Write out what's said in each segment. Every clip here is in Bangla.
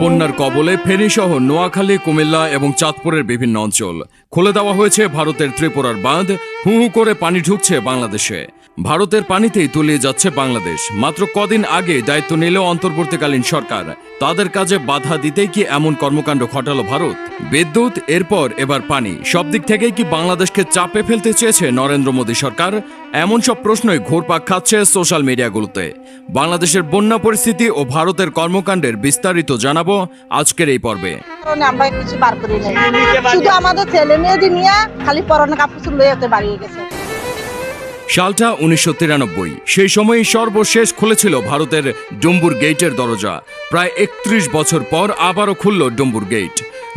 বন্যার কবলে ফেনীসহ নোয়াখালী, কুমিল্লা এবং চাঁদপুরের বিভিন্ন অঞ্চল। খুলে দেওয়া হয়েছে ভারতের ত্রিপুরার বাঁধ। হু হু করে পানি ঢুকছে বাংলাদেশে। ভারতের পানিতেই তলিয়ে যাচ্ছে বাংলাদেশ। মাত্র কদিন আগে দায়িত্ব নিল অন্তর্বর্তীকালীন সরকার। তাদের কাজে বাধা দিতেই কি এমন কর্মকাণ্ড ঘটালো ভারত? বিদ্যুৎ, এরপর এবার পানি। সব দিক থেকেই কি বাংলাদেশকে চাপে ফেলতে চেয়েছে নরেন্দ্র মোদী সরকার? এমন সব প্রশ্নই ঘুরপাক খাচ্ছে সোশ্যাল মিডিয়াগুলোতে। বাংলাদেশের বন্যা পরিস্থিতি ও ভারতের কর্মকাণ্ডের বিস্তারিত জানাব আজকের এই পর্বে। আমরা কিছু বার করি শুধু আমাদের ছেলে মেয়েদের নিয়ে খালি পরনে কাপড় লইয়া বাড়িয়ে গেছে। সালটা উনিশশো তিরানব্বই। সেই সময়ই সর্বশেষ খুলেছিল ভারতের ডুম্বুর গেটের দরজা। প্রায় একত্রিশ বছর পর আবারও খুলল ডুম্বুর গেট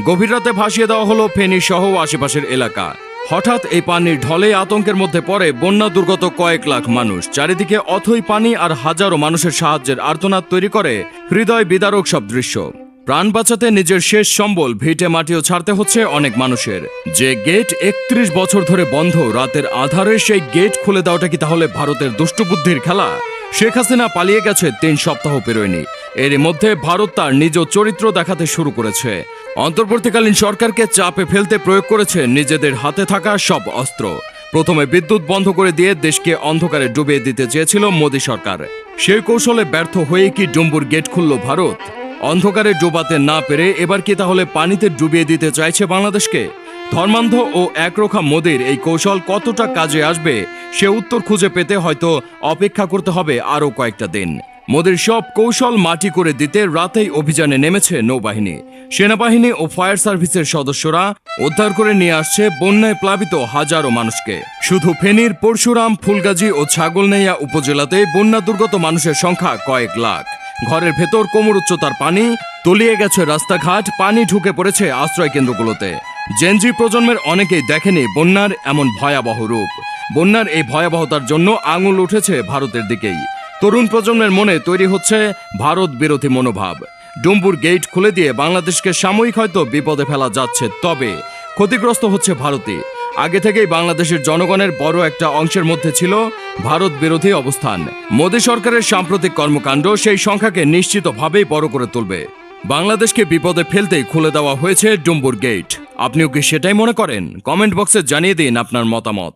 গভীর রাতে ভাসিয়ে দেওয়া হলো ফেনী সহ আশেপাশের এলাকা। হঠাৎ এই পানির ঢলে আতঙ্কের মধ্যে পড়ে বন্যা দুর্গত কয়েক লাখ মানুষ। চারিদিকে অথই পানি আর হাজারো মানুষের সাহায্যের আর্তনাদ তৈরি করে হৃদয় বিদারক সব দৃশ্য। প্রাণ বাঁচাতে নিজের শেষ সম্বল ভিটে মাটিও ছাড়তে হচ্ছে অনেক মানুষের। যে গেট একত্রিশ বছর ধরে বন্ধ, রাতের আধারে সেই গেট খুলে দেওয়াটা কি তাহলে ভারতের দুষ্টবুদ্ধির খেলা? শেখ হাসিনা পালিয়ে গেছে তিন সপ্তাহ পেরোয়নি। এরই মধ্যে ভারত তার নিজ চরিত্র দেখাতে শুরু করেছে। অন্তর্বর্তীকালীন সরকারকে চাপে ফেলতে প্রয়োগ করেছে নিজেদের হাতে থাকা সব অস্ত্র। প্রথমে বিদ্যুৎ বন্ধ করে দিয়ে দেশকে অন্ধকারে ডুবিয়ে দিতে চেয়েছিল মোদী সরকার। সেই কৌশলে ব্যর্থ হয়ে কি ডুম্বুর গেট খুলল ভারত? অন্ধকারে ডোবাতে না পেরে এবার কি তাহলে পানিতে ডুবিয়ে দিতে চাইছে বাংলাদেশকে? ধর্মান্ধ ও একরোখা মোদির এই কৌশল কতটা কাজে আসবে, সে উত্তর খুঁজে পেতে হয়তো অপেক্ষা করতে হবে আরও কয়েকটা দিন। মোদির সব কৌশল মাটি করে দিতে রাতেই অভিযানে নেমেছে নৌবাহিনী। সেনাবাহিনী ও ফায়ার সার্ভিসের সদস্যরা উদ্ধার করে নিয়ে আসছে বন্যায় প্লাবিত হাজারো মানুষকে। শুধু ফেনীর পরশুরাম, ফুলগাজী ও ছাগলনাইয়া উপজেলাতে বন্যা দুর্গত মানুষের সংখ্যা কয়েক লাখ। ঘরের ভেতর কোমর উচ্চতার পানি, তলিয়ে গেছে রাস্তাঘাট, পানি ঢুকে পড়েছে আশ্রয় কেন্দ্রগুলোতে। জেনজি প্রজন্মের অনেকেই দেখেনি বন্যার এমন ভয়াবহ রূপ। বন্যার এই ভয়াবহতার জন্য আঙুল উঠেছে ভারতের দিকেই। তরুণ প্রজন্মের মনে তৈরি হচ্ছে ভারত বিরোধী মনোভাব। ডুম্বুর গেট খুলে দিয়ে বাংলাদেশকে সাময়িক হয়তো বিপদে ফেলা যাচ্ছে, তবে ক্ষতিগ্রস্ত হচ্ছে ভারতে আগে থেকেই বাংলাদেশের জনগণের বড় একটা অংশের মধ্যে ছিল ভারত বিরোধী অবস্থান। মোদী সরকারের সাম্প্রতিক কর্মকাণ্ড সেই সংখ্যাকে নিশ্চিতভাবেই বড় করে তুলবে। বাংলাদেশকে বিপদে ফেলতেই খুলে দেওয়া হয়েছে ডুম্বুর গেট। আপনিও কি সেটাই মনে করেন? কমেন্ট বক্সে জানিয়ে দিন আপনার মতামত।